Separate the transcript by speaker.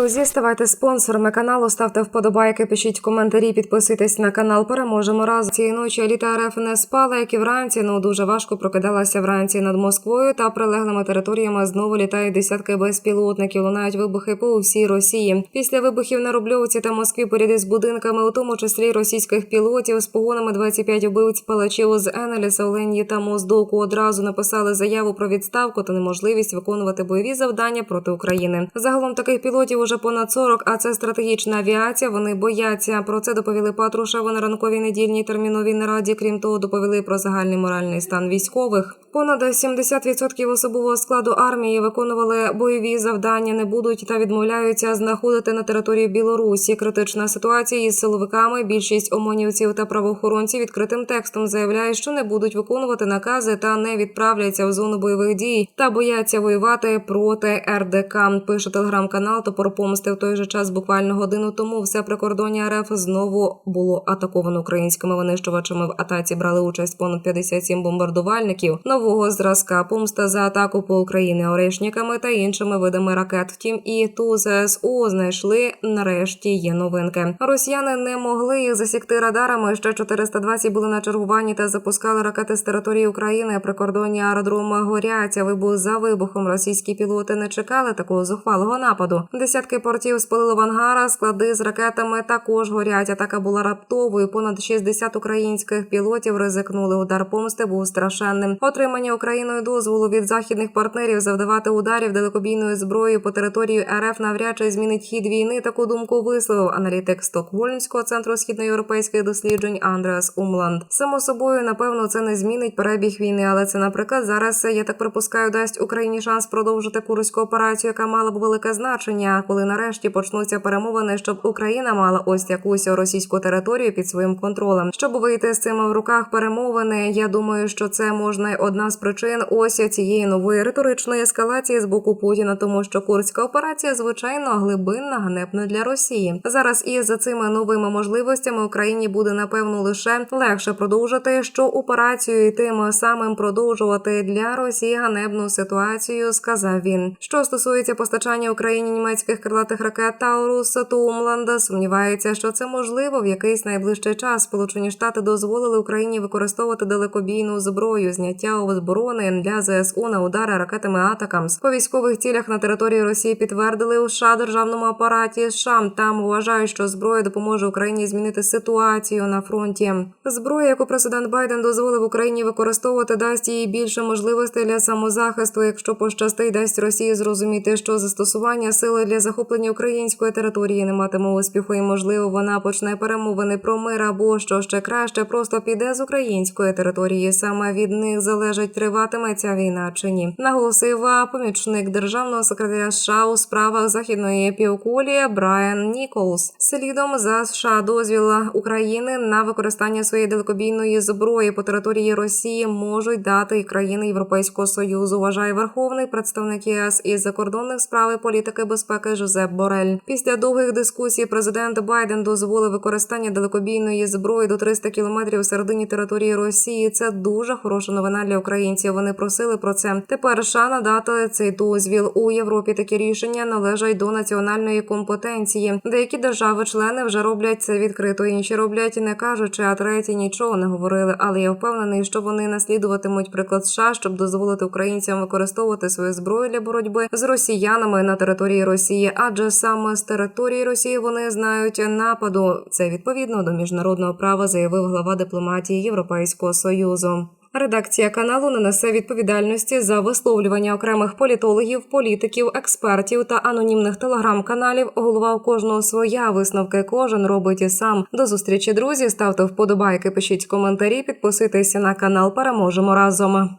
Speaker 1: Друзі, ставайте спонсорами каналу, ставте вподобайки, пишіть коментарі, підписуйтесь на канал. Переможемо разом. Цієї ночі еліта РФ не спала, як і вранці. Ну дуже важко прокидалася вранці над Москвою та прилеглими територіями. Знову літають десятки безпілотників. Лунають вибухи по всій Росії. Після вибухів на Рубльовці та Москві поряд з будинками, у тому числі російських пілотів, з погонами 25 убивць палачів з Енеліса, Оленії та Моздоку одразу написали заяву про відставку та неможливість виконувати бойові завдання проти України. Загалом таких пілотів уже понад 40, а це стратегічна авіація. Вони бояться. Про це доповіли Патрушева на ранковій недільній терміновій нараді. Крім того, доповіли про загальний моральний стан військових. Понад 70% особового складу армії виконували бойові завдання, не будуть та відмовляються знаходити на території Білорусі. Критична ситуація із силовиками. Більшість омонівців та правоохоронців відкритим текстом заявляє, що не будуть виконувати накази та не відправляться в зону бойових дій та бояться воювати проти РДК. Пише телеграм-канал Топор помсти. В той же час, буквально годину тому, все прикордоння РФ знову було атаковано українськими винищувачами. В атаці брали участь понад 57 бомбардувальників нового зразка. Помста за атаку по Україні орешниками та іншими видами ракет. Втім, і ту ЗСУ знайшли нарешті. Є новинки. Росіяни не могли їх засікти радарами. Ще 420 були на чергуванні та запускали ракети з території України. Прикордонні аеродроми горять. Вибух за вибухом. Російські пілоти не чекали такого зухвалого нападу. Десятки портів спалили в ангара. Склади з ракетами також горять. Атака була раптовою. Понад 60 українських пілотів ризикнули. Удар помсти був страшенним. Отримання Україною дозволу від західних партнерів завдавати ударів далекобійною зброєю по території РФ навряд чи змінить хід війни. Таку думку висловив аналітик Стокгольмського центру східноєвропейських досліджень Андреас Умланд. Само собою, напевно, це не змінить перебіг війни, але це, наприклад, зараз я так припускаю, дасть Україні шанс продовжити курську операцію, яка мала б велике значення, коли нарешті почнуться перемовини, щоб Україна мала ось якусь російську територію під своїм контролем. Щоб вийти з цими в руках перемовини, я думаю, що це можна одна з причин ось цієї нової риторичної ескалації з боку Путіна, тому що курська операція звичайно глибинна, ганебна для Росії. Зараз із за цими новими можливостями Україні буде напевно лише легше продовжити що операцію і тим самим продовжувати для Росії ганебну ситуацію, сказав він. Що стосується постачання Україні німецьких крилатих ракет Таурус, то Умланда сумнівається, що це можливо в якийсь найближчий час. Сполучені Штати дозволили Україні використовувати далекобійну зброю, зняття оборони для ЗСУ на удари ракетами Атакамс. По військових цілях на території Росії підтвердили у США державному апараті США. Там вважають, що зброя допоможе Україні змінити ситуацію на фронті. Зброя, яку президент Байден дозволив Україні використовувати, дасть їй більше можливостей для самозахисту. Якщо пощастить, дасть Росії зрозуміти, що застосування сили для захоплення української території не матиме успіху, і можливо вона почне перемовини про мир або що ще краще, просто піде з української території. Саме від них залежить триватиме ця війна чи ні. Наголосив помічник державного секретаря США у справах західної півкулі Брайан Ніколс. Слідом за США дозвіл України на використання своєї далекобійної зброї по території Росії можуть дати і країни Європейського союзу. Вважає верховний представник ЄС із закордонних справ і політики безпеки Жозеп Борель. Після довгих дискусій президент Байден дозволив використання далекобійної зброї до 300 кілометрів середині території Росії. Це дуже хороша новина для українців. Вони просили про це. Тепер США надати цей дозвіл у Європі. Такі рішення належать до національної компетенції. Деякі держави-члени вже роблять це відкрито. Інші роблять не кажучи, а треті нічого не говорили. Але я впевнений, що вони наслідуватимуть приклад США, щоб дозволити українцям використовувати свою зброю для боротьби з росіянами на території Росії, адже саме з території Росії вони знають нападу. Це відповідно до міжнародного права, заявив глава дипломатії Європейського союзу. Редакція каналу не несе відповідальності за висловлювання окремих політологів, політиків, експертів та анонімних телеграм-каналів. Голова у кожного своя висновки кожен робить і сам. До зустрічі, друзі. Ставте вподобайки, пишіть коментарі, підписуйтеся на канал. Переможемо разом.